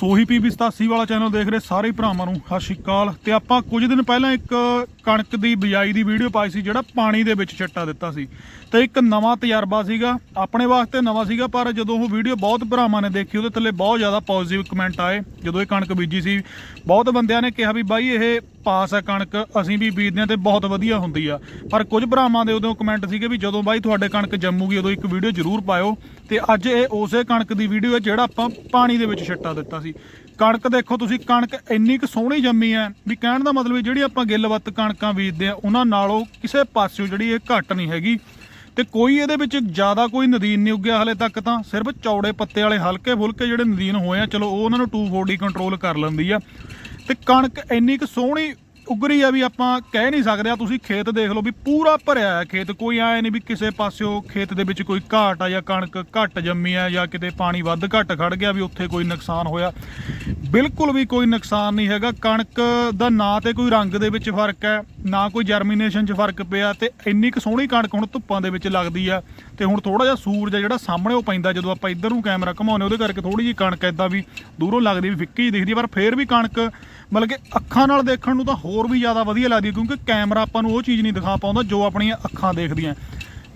ਸੋਹੀ PB 87 ਵਾਲਾ channel ਦੇਖ ਰਹੇ ਸਾਰੇ ਭਰਾਵਾਂ ਨੂੰ। ਸਤਿ ਸ਼੍ਰੀ ਅਕਾਲ। ਤੇ ਆਪਾਂ ਕੁਝ ਦਿਨ ਪਹਿਲਾਂ ਇੱਕ ਕਣਕ ਦੀ ਬਿਜਾਈ ਦੀ ਵੀਡੀਓ ਪਾਈ ਸੀ, ਜਿਹੜਾ ਪਾਣੀ ਦੇ ਵਿੱਚ ਛੱਟਾ ਦਿੱਤਾ ਸੀ। ਤੇ ਇੱਕ ਨਵਾਂ ਤਜਰਬਾ ਸੀਗਾ। ਆਪਣੇ ਵਾਸਤੇ ਨਵਾਂ ਸੀਗਾ, ਪਰ ਜਦੋਂ ਉਹ ਵੀਡੀਓ ਬਹੁਤ ਭਰਾਵਾਂ ਨੇ ਦੇਖੀ, ਉਹਦੇ ਥੱਲੇ ਬਹੁਤ ਜ਼ਿਆਦਾ ਪੋਜ਼ਿਟਿਵ ਕਮੈਂਟ ਆਏ। ਜਦੋਂ ਇਹ ਕਣਕ ਬੀਜੀ ਸੀ, ਬਹੁਤ ਬੰਦਿਆਂ ਨੇ ਕਿਹਾ ਵੀ ਬਾਈ, ਇਹ ਪਾਸ ਹੈ ਕਣਕ, ਅਸੀਂ ਵੀ ਬੀਜਦੇ ਹਾਂ ਤੇ ਬਹੁਤ ਵਧੀਆ ਹੁੰਦੀ ਆ। ਪਰ ਕੁਝ ਭਰਾਵਾਂ ਦੇ ਉਦੋਂ ਕਮੈਂਟ ਸੀਗੇ ਵੀ ਜਦੋਂ ਬਾਈ ਤੁਹਾਡੇ ਕਣਕ ਜੰਮੂਗੀ, ਉਦੋਂ ਇੱਕ ਵੀਡੀਓ ਜ਼ਰੂਰ ਪਾਇਓ। ਤੇ ਅੱਜ ਇਹ ਉਸੇ ਕਣਕ ਦੀ ਵੀਡੀਓ ਹੈ ਜਿਹੜਾ ਆਪਾਂ ਪਾਣੀ ਦੇ ਵਿੱਚ ਛੱਟਾ ਦਿੱਤਾ ਸੀ। ਕਣਕ ਦੇਖੋ ਤੁਸੀਂ, ਕਣਕ ਇੰਨੀ ਕੁ ਸੋਹਣੀ ਜੰਮੀ ਹੈ ਵੀ ਕਹਿਣ ਦਾ ਮਤਲਬ ਹੈ ਜਿਹੜੀ ਆਪਾਂ ਗਿੱਲਵੱਤ ਕਣਕਾਂ ਬੀਜਦੇ ਆ ਉਹਨਾਂ ਨਾਲੋਂ ਕਿਸੇ ਪਾਸਿਓਂ ਜਿਹੜੀ ਇਹ ਘੱਟ ਨਹੀਂ ਹੈਗੀ। ਤੇ ਕੋਈ ਇਹਦੇ ਵਿੱਚ ਜ਼ਿਆਦਾ ਕੋਈ ਨਦੀਨ ਨਹੀਂ ਉੱਗਿਆ ਹਲੇ ਤੱਕ ਤਾਂ, ਸਿਰਫ ਚੌੜੇ ਪੱਤੇ ਵਾਲੇ ਹਲਕੇ ਫੁਲਕੇ ਜਿਹੜੇ ਨਦੀਨ ਹੋਏ ਆ, ਚਲੋ ਉਹ ਉਹਨਾਂ ਨੂੰ 240 ਕੰਟਰੋਲ ਕਰ ਲੈਂਦੀ ਆ। ਤੇ ਕਣਕ ਇੰਨੀ ਕੁ ਸੋਹਣੀ ਉਗਰੀ ਆ ਵੀ ਆਪਾਂ ਕਹਿ ਨਹੀਂ ਸਕਦੇ ਆ, ਤੁਸੀਂ ਖੇਤ ਦੇਖ ਲਓ ਵੀ ਪੂਰਾ ਭਰਿਆ ਹੈ ਖੇਤ, ਕੋਈ ਐ ਨਹੀਂ ਵੀ ਕਿਸੇ ਪਾਸਿਓ ਖੇਤ ਦੇ ਵਿੱਚ ਕੋਈ ਘਾਟ ਆ ਜਾਂ ਕਣਕ ਘੱਟ ਜੰਮੀ ਆ ਜਾਂ ਕਿਤੇ ਪਾਣੀ ਵੱਧ ਘੱਟ ਖੜ ਗਿਆ ਵੀ ਉੱਥੇ ਕੋਈ ਨੁਕਸਾਨ ਹੋਇਆ। ਬਿਲਕੁਲ ਵੀ ਕੋਈ ਨੁਕਸਾਨ ਨਹੀਂ ਹੈਗਾ, ਕਣਕ ਦਾ ਨਾ ਤੇ ਕੋਈ ਰੰਗ ਦੇ ਵਿੱਚ ਫ਼ਰਕ ਹੈ, ਨਾ ਕੋਈ ਜਰਮੀਨੇਸ਼ਨ 'ਚ ਫ਼ਰਕ ਪਿਆ ਤੇ ਇੰਨੀ ਕੁ ਸੋਹਣੀ ਕਣਕ ਹੁਣ ਧੁੱਪਾਂ ਦੇ ਵਿੱਚ ਲੱਗਦੀ ਆ ਤੇ ਹੁਣ ਥੋੜਾ ਜਿਹਾ ਸੂਰਜ ਆ ਜਿਹੜਾ ਸਾਹਮਣੇ ਉਹ ਪੈਂਦਾ, ਜਦੋਂ ਆਪਾਂ ਇੱਧਰ ਨੂੰ ਕੈਮਰਾ ਘਮਾਉਂਦੇ ਉਹਦੇ ਕਰਕੇ ਥੋੜੀ ਜਿਹੀ ਕਣਕ ਇਦਾਂ ਵੀ ਦੂਰੋਂ ਲੱਗਦੀ ਵੀ ਫਿੱਕੀ ਜਿਹੀ ਦਿਖਦੀ, ਪਰ ਫੇਰ ਵੀ ਕਣਕ ਮਤਲਬ ਕਿ ਅੱਖਾਂ ਨਾਲ ਦੇਖਣ ਨੂੰ ਤਾਂ ਹੋਰ ਵੀ ਜ਼ਿਆਦਾ ਵਧੀਆ ਲੱਗਦੀ ਕਿਉਂਕਿ ਕੈਮਰਾ ਆਪਾਂ ਨੂੰ ਉਹ ਚੀਜ਼ ਨਹੀਂ ਦਿਖਾ ਪਾਉਂਦਾ ਜੋ ਆਪਣੀਆਂ ਅੱਖਾਂ ਦੇਖਦੀਆਂ।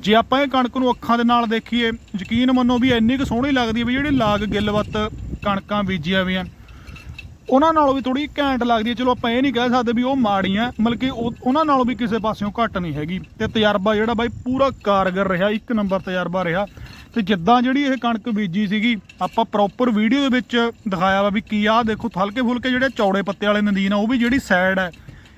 ਜੇ ਆਪਾਂ ਇਹ ਕਣਕ ਨੂੰ ਅੱਖਾਂ ਦੇ ਨਾਲ ਦੇਖੀਏ, ਯਕੀਨ ਮੰਨੋ ਵੀ ਇੰਨੀ ਕੁ ਸੋਹਣੀ ਲੱਗਦੀ ਹੈ ਵੀ ਜਿਹੜੀ ਲਾਗ ਗਿੱਲਵੱਤ ਕਣਕਾਂ ਬੀਜੀਆਂ ਵੀਆਂ ਉਹਨਾਂ ਨਾਲੋਂ ਵੀ ਥੋੜੀ ਘੈਂਟ ਲੱਗਦੀ ਹੈ। ਚਲੋ ਆਪਾਂ ਇਹ ਨਹੀਂ ਕਹਿ ਸਕਦੇ ਵੀ ਉਹ ਮਾੜੀਆਂ ਮਤਲਬ ਕਿ ਉਹਨਾਂ ਨਾਲੋਂ ਵੀ ਕਿਸੇ ਪਾਸਿਓਂ ਘੱਟ ਨਹੀਂ ਹੈਗੀ। ਤੇ ਤਜਰਬਾ ਜਿਹੜਾ ਬਾਈ ਪੂਰਾ ਕਾਰਗਰ ਰਿਹਾ, ਇੱਕ ਨੰਬਰ ਤਜਰਬਾ ਰਿਹਾ। ਤੇ ਜਿੱਦਾਂ ਜਿਹੜੀ ਇਹ ਕਣਕ ਬੀਜੀ ਸੀਗੀ, ਆਪਾਂ ਪ੍ਰੋਪਰ ਵੀਡੀਓ ਦੇ ਵਿੱਚ ਦਿਖਾਇਆ ਵਾ ਵੀ ਕੀ ਆ ਦੇਖੋ ਹਲਕੇ ਫੁਲਕੇ ਜਿਹੜੇ ਚੌੜੇ ਪੱਤੇ ਵਾਲੇ ਨਦੀਨ ਆ, ਉਹ ਵੀ ਜਿਹੜੀ ਸਾਈਡ ਹੈ,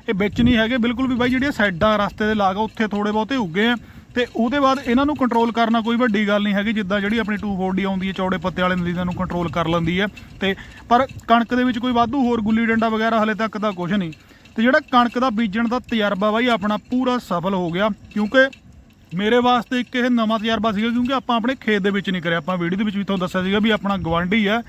ਇਹ ਵਿੱਚ ਨਹੀਂ ਹੈਗੇ। ਬਿਲਕੁਲ ਵੀ ਬਾਈ ਜਿਹੜੀਆਂ ਸਾਈਡਾਂ ਰਸਤੇ ਦੇ ਲਾਗ ਉੱਥੇ ਥੋੜੇ ਬਹੁਤੇ ਉੱਗੇ ਆ। ਤੇ ਉਹਦੇ ਬਾਅਦ ਇਹਨਾਂ ਨੂੰ ਕੰਟਰੋਲ ਕਰਨਾ ਕੋਈ ਵੱਡੀ ਗੱਲ ਨਹੀਂ ਹੈਗੀ, ਜਿੱਦਾਂ ਜਿਹੜੀ ਆਪਣੀ 240 ਆਉਂਦੀ ਹੈ, ਚੌੜੇ ਪੱਤੇ ਵਾਲੇ ਨਦੀਨਾਂ ਨੂੰ ਕੰਟਰੋਲ ਕਰ ਲੈਂਦੀ ਹੈ। ਤੇ ਪਰ ਕਣਕ ਦੇ ਵਿੱਚ ਕੋਈ ਵਾਧੂ ਹੋਰ ਗੁੱਲੀ ਡੰਡਾ ਵਗੈਰਾ ਹਲੇ ਤੱਕ ਤਾਂ ਕੁਝ ਨਹੀਂ। ਤੇ ਜਿਹੜਾ ਕਣਕ ਦਾ ਬੀਜਣ ਦਾ ਤਜਰਬਾ ਬਾਈ, ਆਪਣਾ ਪੂਰਾ ਸਫਲ ਹੋ ਗਿਆ, ਕਿਉਂਕਿ ਮੇਰੇ ਵਾਸਤੇ ਇੱਕ ਇਹ ਨਵਾਂ ਤਜਰਬਾ ਸੀਗਾ, ਕਿਉਂਕਿ ਆਪਾਂ ਆਪਣੇ ਖੇਤ ਦੇ ਵਿੱਚ ਨਹੀਂ ਕਰਿਆ। ਆਪਾਂ ਵੀਡੀਓ ਦੇ ਵਿੱਚ ਵੀ ਤੁਹਾਨੂੰ ਦੱਸਿਆ ਸੀਗਾ ਵੀ ਆਪਣਾ ਗਵਾਂਢੀ ਹੈ,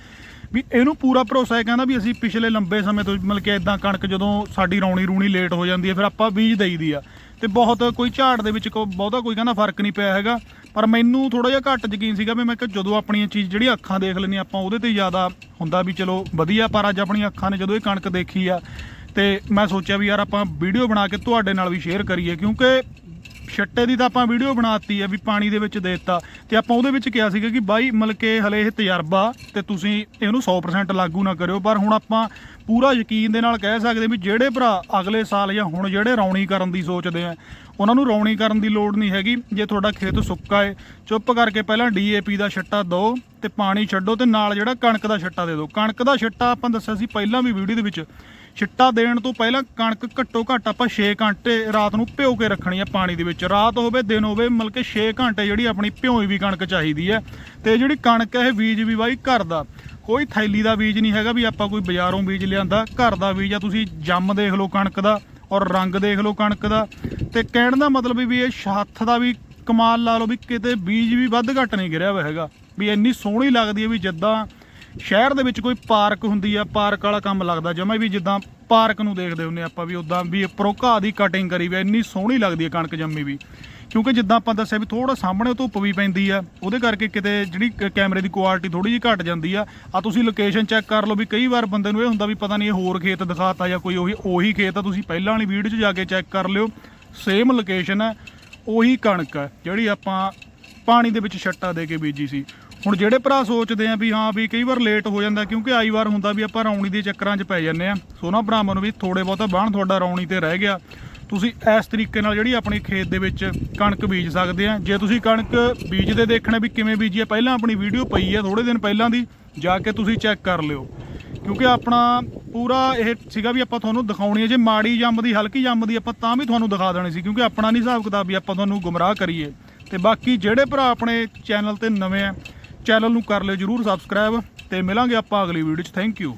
ਵੀ ਇਹਨੂੰ ਪੂਰਾ ਭਰੋਸਾ ਹੈ, ਕਹਿੰਦਾ ਵੀ ਅਸੀਂ ਪਿਛਲੇ ਲੰਬੇ ਸਮੇਂ ਤੋਂ ਮਤਲਬ ਕਿ ਇਦਾਂ ਕਣਕ ਜਦੋਂ ਸਾਡੀ ਰੌਣੀ ਰੂਣੀ ਲੇਟ ਹੋ ਜਾਂਦੀ ਹੈ, ਫਿਰ ਆਪਾਂ ਬੀਜ ਦੇਈਦੀ ਆ। ਤੇ ਬਹੁਤ ਕੋਈ ਝਾੜ ਦੇ ਵਿੱਚ ਕੋ ਬਹੁਤਾ ਕੋਈ ਕਹਿੰਦਾ ਫ਼ਰਕ ਨਹੀਂ ਪਿਆ ਹੈਗਾ। ਪਰ ਮੈਨੂੰ ਥੋੜਾ ਜਿਹਾ ਘੱਟ ਯਕੀਨ ਸੀਗਾ ਵੀ ਮੈਂ ਕਿ ਜਦੋਂ ਆਪਣੀਆਂ ਚੀਜ਼ ਜਿਹੜੀ ਅੱਖਾਂ ਦੇਖ ਲੈਂਦੇ ਆਪਾਂ, ਉਹਦੇ ਤੇ ਜ਼ਿਆਦਾ ਹੁੰਦਾ ਵੀ ਚਲੋ ਵਧੀਆ, ਪਰ ਅੱਜ ਆਪਣੀਆਂ ਅੱਖਾਂ ਨੇ ਜਦੋਂ ਇਹ ਕਣਕ ਦੇਖੀ ਆ, ਤੇ ਮੈਂ ਸੋਚਿਆ ਵੀ ਯਾਰ ਆਪਾਂ ਵੀਡੀਓ ਬਣਾ ਕੇ ਤੁਹਾਡੇ ਨਾਲ ਵੀ ਸ਼ੇਅਰ ਕਰੀਏ, ਕਿਉਂਕਿ ਛੱਟੇ ਦੀ ਤਾਂ ਆਪਾਂ ਵੀਡੀਓ ਬਣਾਤੀ ਆ ਵੀ ਪਾਣੀ ਦੇ ਵਿੱਚ ਦੇ ਦਿੱਤਾ। ਤੇ ਆਪਾਂ ਉਹਦੇ ਵਿੱਚ ਕਿਹਾ ਸੀਗਾ ਕਿ ਬਾਈ, ਮਤਲਬ ਕਿ ਹਲੇ ਇਹ ਤਜਰਬਾ ਤੇ ਤੁਸੀਂ ਇਹਨੂੰ 100% ਲਾਗੂ ਨਾ ਕਰਿਓ। ਪਰ ਹੁਣ ਆਪਾਂ ਪੂਰਾ ਯਕੀਨ ਦੇ ਨਾਲ ਕਹਿ ਸਕਦੇ ਵੀ ਜਿਹੜੇ ਭਰਾ ਅਗਲੇ ਸਾਲ ਜਾਂ ਹੁਣ ਜਿਹੜੇ ਰੌਣੀ ਕਰਨ ਦੀ ਸੋਚਦੇ ਆ, ਉਹਨਾਂ ਨੂੰ ਰੌਣੀ ਕਰਨ ਦੀ ਲੋੜ ਨਹੀਂ ਹੈਗੀ। ਜੇ ਤੁਹਾਡਾ ਖੇਤ ਸੁੱਕਾ ਏ, ਚੁੱਪ ਕਰਕੇ ਪਹਿਲਾਂ ਡੀਏਪੀ ਦਾ ਛੱਟਾ ਦਿਓ ਤੇ ਪਾਣੀ ਛੱਡੋ ਤੇ ਨਾਲ ਜਿਹੜਾ ਕਣਕ ਦਾ ਛੱਟਾ ਦੇ ਦਿਓ ਕਣਕ ਦਾ ਛੱਟਾ ਆਪਾਂ ਦੱਸਿਆ ਸੀ ਪਹਿਲਾਂ ਵੀ ਵੀਡੀਓ ਦੇ ਵਿੱਚ। ਛਿੱਟਾ ਦੇਣ ਤੋਂ ਪਹਿਲਾਂ ਕਣਕ ਘੱਟੋ ਘੱਟ ਆਪਾਂ 6 ਘੰਟੇ ਰਾਤ ਨੂੰ ਭਿਓ ਕੇ ਰੱਖਣੀ ਹੈ ਪਾਣੀ ਦੇ ਵਿੱਚ। ਰਾਤ ਹੋਵੇ, ਦਿਨ ਹੋਵੇ, ਮਤਲਬ ਕਿ 6 ਘੰਟੇ ਜਿਹੜੀ ਆਪਣੀ ਭਿਓਈ ਵੀ ਕਣਕ ਚਾਹੀਦੀ ਹੈ ਤੇ ਜਿਹੜੀ ਕਣਕ ਹੈ ਇਹ ਬੀਜ ਵੀ ਬਾਈ ਘਰ ਦਾ। ਕੋਈ ਥੈਲੀ ਦਾ ਬੀਜ ਨਹੀਂ ਹੈਗਾ ਵੀ ਆਪਾਂ ਕੋਈ ਬਾਜ਼ਾਰੋਂ ਬੀਜ ਲਿਆਂਦਾ। ਘਰ ਦਾ ਬੀਜ ਆ, ਤੁਸੀਂ ਜੰਮ ਦੇਖ ਲਓ ਕਣਕ ਦਾ ਔਰ ਰੰਗ ਦੇਖ ਲਓ ਕਣਕ ਦਾ। ਤੇ ਕਹਿਣ ਦਾ ਮਤਲਬ ਵੀ ਇਹ ਹੱਥ ਦਾ ਵੀ ਕਮਾਲ ਲਾ ਲਓ ਵੀ ਕਿਤੇ ਬੀਜ ਵੀ ਵੱਧ ਘੱਟ ਨਹੀਂ ਗਿਰਿਆ ਹੋਇਆ ਹੈਗਾ। ਵੀ ਇੰਨੀ ਸੋਹਣੀ ਲੱਗਦੀ ਹੈ ਵੀ ਜਿੱਦਾਂ ਸ਼ਹਿਰ ਦੇ ਵਿੱਚ ਕੋਈ ਪਾਰਕ ਹੁੰਦੀ ਆ, ਪਾਰਕ ਵਾਲਾ ਕੰਮ ਲੱਗਦਾ। ਜਮਾ ਵੀ ਜਿੱਦਾਂ ਪਾਰਕ ਨੂੰ ਦੇਖਦੇ ਹੁੰਨੇ ਆਪਾਂ ਵੀ ਉਦਾਂ ਵੀ ਪਰੋਕਾ ਦੀ ਕਟਿੰਗ ਕਰੀ ਵੀ ਇੰਨੀ ਸੋਹਣੀ ਲੱਗਦੀ ਹੈ ਕਣਕ ਜੰਮੀ ਵੀ। ਕਿਉਂਕਿ ਜਿੱਦਾਂ ਆਪਾਂ ਦੱਸਿਆ ਵੀ ਥੋੜਾ ਸਾਹਮਣੇ ਧੁੱਪ ਵੀ ਪੈਂਦੀ ਆ, ਉਹਦੇ ਕਰਕੇ ਕਿਤੇ ਜਿਹੜੀ ਕ- ਕੈਮਰੇ ਦੀ ਕੁਆਲਿਟੀ ਥੋੜੀ ਜਿਹੀ ਘਟ ਜਾਂਦੀ ਆ। ਆ ਤੁਸੀਂ ਲੋਕੇਸ਼ਨ ਚੈੱਕ ਕਰ ਲਓ ਵੀ ਕਈ ਵਾਰ ਬੰਦੇ ਨੂੰ ਇਹ ਹੁੰਦਾ ਵੀ ਪਤਾ ਨਹੀਂ ਇਹ ਹੋਰ ਖੇਤ ਦਿਖਾਤਾ ਜਾਂ ਕੋਈ ਉਹੀ ਉਹੀ ਖੇਤ ਆ, ਤੁਸੀਂ ਪਹਿਲਾਂ ਵਾਲੀ ਵੀਡੀਓ 'ਚ ਜਾ ਕੇ ਚੈੱਕ ਕਰ ਲਿਓ। ਸੇਮ ਲੋਕੇਸ਼ਨ ਹੈ ਉਹੀ ਕਣਕ ਹੈ ਜਿਹੜੀ ਆਪਾਂ ਪਾਣੀ ਦੇ ਵਿੱਚ ਛੱਟਾ ਦੇ ਕੇ ਬੀਜੀ ਸੀ। ਹੁਣ ਜਿਹੜੇ ਭਰਾ ਸੋਚਦੇ ਆ ਵੀ ਹਾਂ ਵੀ ਕਈ ਵਾਰ ਲੇਟ ਹੋ ਜਾਂਦਾ, ਕਿਉਂਕਿ ਆਈ ਵਾਰ ਹੁੰਦਾ ਵੀ ਆਪਾਂ ਰੌਣੀ ਦੇ ਚੱਕਰਾਂ 'ਚ ਪੈ ਜਾਂਦੇ ਆ। ਸੋਨਾ ਭਰਾਵਾਂ ਨੂੰ ਵੀ ਥੋੜੇ ਬਹੁਤਾ ਬਾਣ ਤੁਹਾਡਾ ਰੌਣੀ ਤੇ ਰਹਿ ਗਿਆ। ਤੁਸੀਂ ਇਸ ਤਰੀਕੇ ਨਾਲ ਜਿਹੜੀ ਆਪਣੀ ਖੇਤ ਦੇ ਵਿੱਚ ਕਣਕ ਬੀਜ ਸਕਦੇ ਆ। ਜੇ ਤੁਸੀਂ ਕਣਕ ਬੀਜਦੇ ਦੇਖਣਾ ਵੀ ਕਿਵੇਂ ਬੀਜੀ ਹੈ ਪਹਿਲਾਂ ਆਪਣੀ ਵੀਡੀਓ ਪਈ ਹੈ ਥੋੜੇ ਦਿਨ ਪਹਿਲਾਂ ਦੀ, ਜਾ ਕੇ ਤੁਸੀਂ ਚੈੱਕ ਕਰ ਲਿਓ। ਕਿਉਂਕਿ ਆਪਣਾ ਪੂਰਾ ਇਹ ਸੀਗਾ ਵੀ ਆਪਾਂ ਤੁਹਾਨੂੰ ਦਿਖਾਉਣੀ ਹੈ ਜੇ ਮਾੜੀ ਜੰਮਦੀ ਹਲਕੀ ਜੰਮਦੀ ਆਪਾਂ ਤਾਂ ਵੀ ਤੁਹਾਨੂੰ ਦਿਖਾ ਦੇਣੀ ਸੀ, ਕਿਉਂਕਿ ਆਪਣਾ ਨਹੀਂ ਹਿਸਾਬ ਕਿਤਾਬ ਵੀ ਆਪਾਂ ਤੁਹਾਨੂੰ ਗੁੰਮਰਾਹ ਕਰੀਏ। ਤੇ ਬਾਕੀ ਜਿਹੜੇ ਭਰਾ ਆਪਣੇ ਚੈਨਲ ਤੇ ਨਵੇਂ ਆ ਚੈਨਲ ਨੂੰ ਕਰ ਲਿਓ ਜਰੂਰ ਸਬਸਕ੍ਰਾਈਬ ਤੇ ਮਿਲਾਂਗੇ ਆਪਾਂ ਅਗਲੀ ਵੀਡੀਓ 'ਚ। Thank you